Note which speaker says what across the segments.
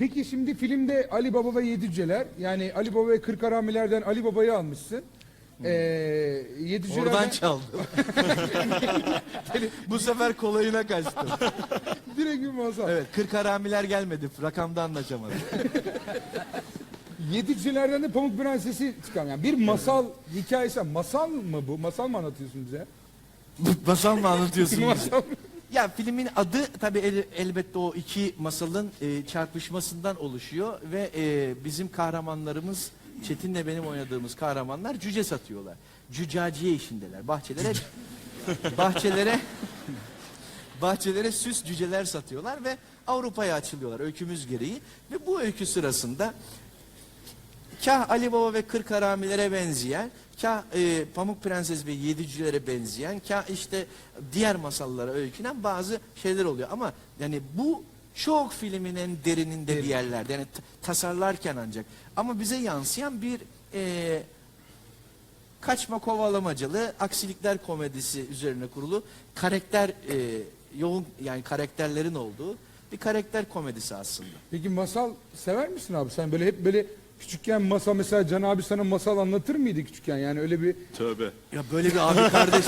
Speaker 1: Peki şimdi filmde Ali Baba ve Yedi Cüceler yani Ali Baba ve Kırk Haramilerden Ali Baba'yı almışsın. Ee,
Speaker 2: Oradan çaldım. Bu sefer kolayına kaçtım.
Speaker 1: direkt bir masal.
Speaker 2: Evet 40 haramiler gelmedi. Rakamda anlaşamadım.
Speaker 1: Yedi Cücelerden de Pamuk Prensesi çıkan yani bir masal hikayesi. Masal mı bu? Masal mı anlatıyorsun bize?
Speaker 2: Masal mı anlatıyorsun? bize?
Speaker 1: Masal.
Speaker 2: Ya filmin adı tabii el- elbette o iki masalın e, çarpışmasından oluşuyor ve e, bizim kahramanlarımız Çetin'le benim oynadığımız kahramanlar cüce satıyorlar. Cücaciye işindeler. Bahçelere bahçelere bahçelere süs cüceler satıyorlar ve Avrupa'ya açılıyorlar öykümüz gereği ve bu öykü sırasında kah Ali Baba ve Kırk Haramilere benzeyen, kah e, Pamuk Prenses ve Yedi Cücelere benzeyen, kah işte diğer masallara öykünen bazı şeyler oluyor. Ama yani bu çok filmin en derininde bir yerlerde. Yani tasarlarken ancak. Ama bize yansıyan bir e, kaçma kovalamacalı aksilikler komedisi üzerine kurulu karakter e, yoğun yani karakterlerin olduğu bir karakter komedisi aslında.
Speaker 1: Peki masal sever misin abi? Sen böyle hep böyle küçükken masal mesela Can abi sana masal anlatır mıydı küçükken? Yani öyle bir
Speaker 3: Tövbe.
Speaker 2: Ya böyle bir abi kardeş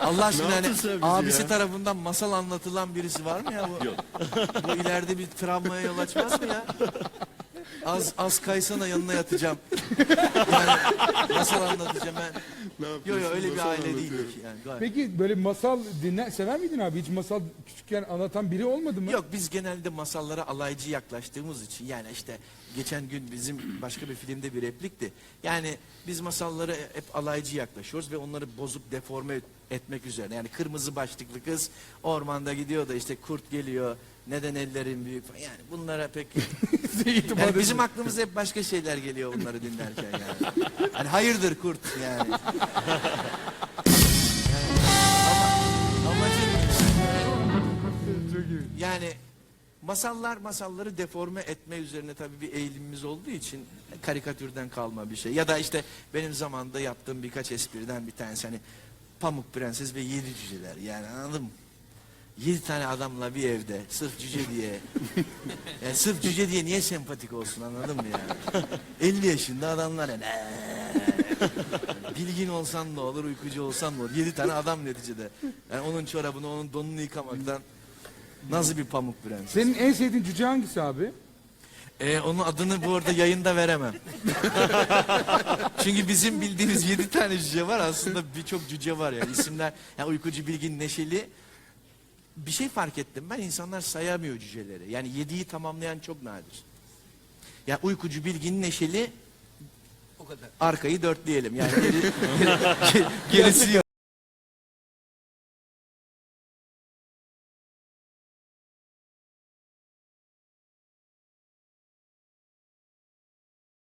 Speaker 2: Allah aşkına
Speaker 3: Ne
Speaker 2: hani
Speaker 3: yaptın sen bizi
Speaker 2: abisi
Speaker 3: ya?
Speaker 2: tarafından masal anlatılan birisi var mı ya bu?
Speaker 3: Yok.
Speaker 2: Bu ileride bir travmaya yol açmaz mı ya? Az az kaysana yanına yatacağım. Yani masal anlatacağım ben.
Speaker 3: Ne
Speaker 2: Yok yok öyle bir
Speaker 3: Nasıl
Speaker 2: aile değildik yani. gayet.
Speaker 1: Peki böyle masal dinle sever miydin abi? Hiç masal küçükken anlatan biri olmadı mı?
Speaker 2: Yok biz genelde masallara alaycı yaklaştığımız için yani işte geçen gün bizim başka bir filmde bir replikti. Yani biz masallara hep alaycı yaklaşıyoruz ve onları bozuk deforme et- etmek üzerine. Yani kırmızı başlıklı kız ormanda gidiyor da işte kurt geliyor. Neden ellerin büyük falan. Yani bunlara pek yani bizim aklımıza hep başka şeyler geliyor bunları dinlerken yani. Hani hayırdır kurt yani. yani masallar masalları deforme etme üzerine tabii bir eğilimimiz olduğu için karikatürden kalma bir şey. Ya da işte benim zamanında yaptığım birkaç espriden bir tanesi hani Pamuk Prenses ve Yedi Cüceler yani anladın mı? Yedi tane adamla bir evde sırf cüce diye. Yani sırf cüce diye niye sempatik olsun anladın mı yani? 50 yaşında adamlar yani. Bilgin olsan ne olur, uykucu olsan ne olur. Yedi tane adam neticede. Yani onun çorabını, onun donunu yıkamaktan nasıl bir pamuk prens?
Speaker 1: Senin en sevdiğin cüce hangisi abi?
Speaker 2: Ee, onun adını bu arada yayında veremem. Çünkü bizim bildiğimiz yedi tane cüce var. Aslında birçok cüce var yani. isimler. Yani uykucu, bilgin, neşeli. Bir şey fark ettim ben. insanlar sayamıyor cüceleri. Yani yediği tamamlayan çok nadir. Yani uykucu, bilgin, neşeli. O kadar. Arkayı dörtleyelim. Yani geri, gerisi yok.